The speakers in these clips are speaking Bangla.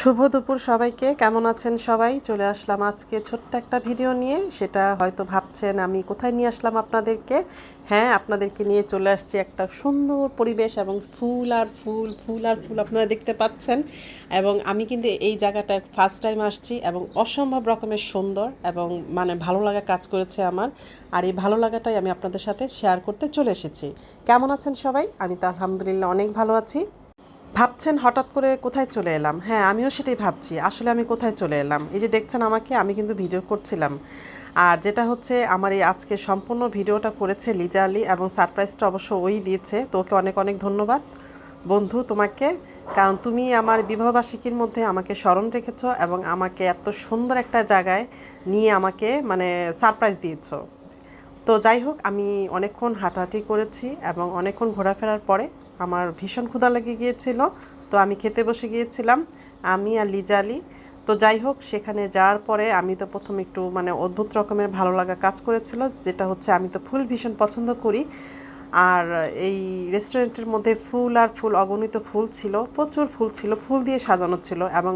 শুভ দুপুর সবাইকে। কেমন আছেন সবাই? চলে আসলাম আজকে ছোট্ট একটা ভিডিও নিয়ে। সেটা হয়তো ভাবছেন আমি কোথায় নিয়ে আসলাম আপনাদেরকে? হ্যাঁ আপনাদেরকে নিয়ে চলে আসছি একটা সুন্দর পরিবেশ এবং ফুল আর ফুল ফুল আর ফুল আপনারা দেখতে পাচ্ছেন। এবং আমি কিন্তু এই জায়গাটায় ফার্স্ট টাইম আসছি এবং অসম্ভব রকমের সুন্দর এবং মানে ভালো লাগা কাজ করেছে আমার। আর এই ভালো লাগাটাই আমি আপনাদের সাথে শেয়ার করতে চলে এসেছি। কেমন আছেন সবাই? আমি তো আলহামদুলিল্লাহ অনেক ভালো আছি। ভাবছেন হঠাৎ করে কোথায় চলে এলাম? হ্যাঁ আমিও সেটাই ভাবছি। আসলে আমি কোথায় চলে এলাম? এই যে দেখছেন আমাকে, আমি কিন্তু ভিডিও করছিলাম। আর যেটা হচ্ছে, আমার এই আজকে সম্পূর্ণ ভিডিওটা করেছে লিজা আলী এবং সারপ্রাইজটা অবশ্য ওই দিয়েছে। তো ওকে অনেক অনেক ধন্যবাদ। বন্ধু, তোমাকে, কারণ তুমি আমার বিবাহবার্ষিকীর মধ্যে আমাকে স্মরণ রেখেছ এবং আমাকে এত সুন্দর একটা জায়গায় নিয়ে আমাকে মানে সারপ্রাইজ দিয়েছ। তো যাই হোক, আমি অনেকক্ষণ হাঁটাহাঁটি করেছি এবং অনেকক্ষণ ঘোরাফেরার পরে আমার ভীষণ ক্ষুধা লেগে গিয়েছিল, তো আমি খেতে বসে গিয়েছিলাম, আমি আর লিজালি তো যাই হোক, সেখানে যাওয়ার পরে আমি তো প্রথম একটু মানে অদ্ভুত রকমের ভালো লাগা কাজ করেছিল, যেটা হচ্ছে আমি তো ফুল ভীষণ পছন্দ করি। আর এই রেস্টুরেন্টের মধ্যে ফুল আর ফুল, অগণিত ফুল ছিল, প্রচুর ফুল ছিল, ফুল দিয়ে সাজানো ছিল এবং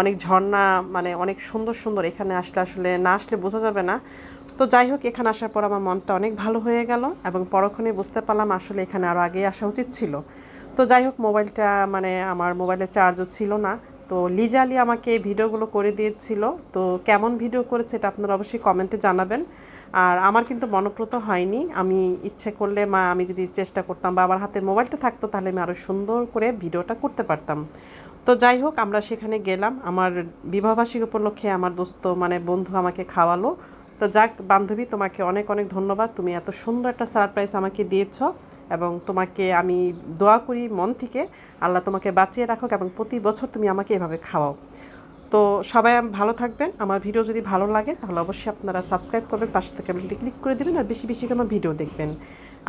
অনেক ঝর্ণা মানে অনেক সুন্দর সুন্দর। এখানে আসলে আসলে না আসলে বোঝা যাবে না। তো যাই হোক, এখানে আসার পর আমার মনটা অনেক ভালো হয়ে গেল এবং পরক্ষণে বুঝতে পারলাম আসলে এখানে আরও আগে আসা উচিত ছিল। তো যাই হোক, মোবাইলটা মানে আমার মোবাইলে চার্জও ছিল না। তো লিজালি আমাকে এই ভিডিওগুলো করে দিয়েছিল। তো কেমন ভিডিও করেছে এটা আপনারা অবশ্যই কমেন্টে জানাবেন। আর আমার কিন্তু মনোপ্রত হয়নি। আমি ইচ্ছে করলে মা, আমি যদি চেষ্টা করতাম বা আমার হাতে মোবাইলটা থাকতো তাহলে আমি আরও সুন্দর করে ভিডিওটা করতে পারতাম। তো যাই হোক, আমরা সেখানে গেলাম। আমার বিবাহবার্ষিক উপলক্ষে আমার দোস্ত মানে বন্ধু আমাকে খাওয়ালো। তো যাক, বান্ধবী, তোমাকে অনেক অনেক ধন্যবাদ। তুমি এত সুন্দর একটা সারপ্রাইজ আমাকে দিয়েছ। এবং তোমাকে আমি দোয়া করি মন থেকে, আল্লাহ তোমাকে বাঁচিয়ে রাখুক এবং প্রতি বছর তুমি আমাকে এভাবে খাওয়াও। তো সবাই ভালো থাকবেন। আমার ভিডিও যদি ভালো লাগে, তাহলে অবশ্যই আপনারা সাবস্ক্রাইব করবেন, পাশে থেকে বেলটি ক্লিক করে দেবেন আর বেশি বেশি আমার ভিডিও দেখবেন।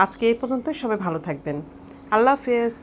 আজকে এই পর্যন্ত সবাই ভালো থাকবেন। আল্লাহ হাফেজ।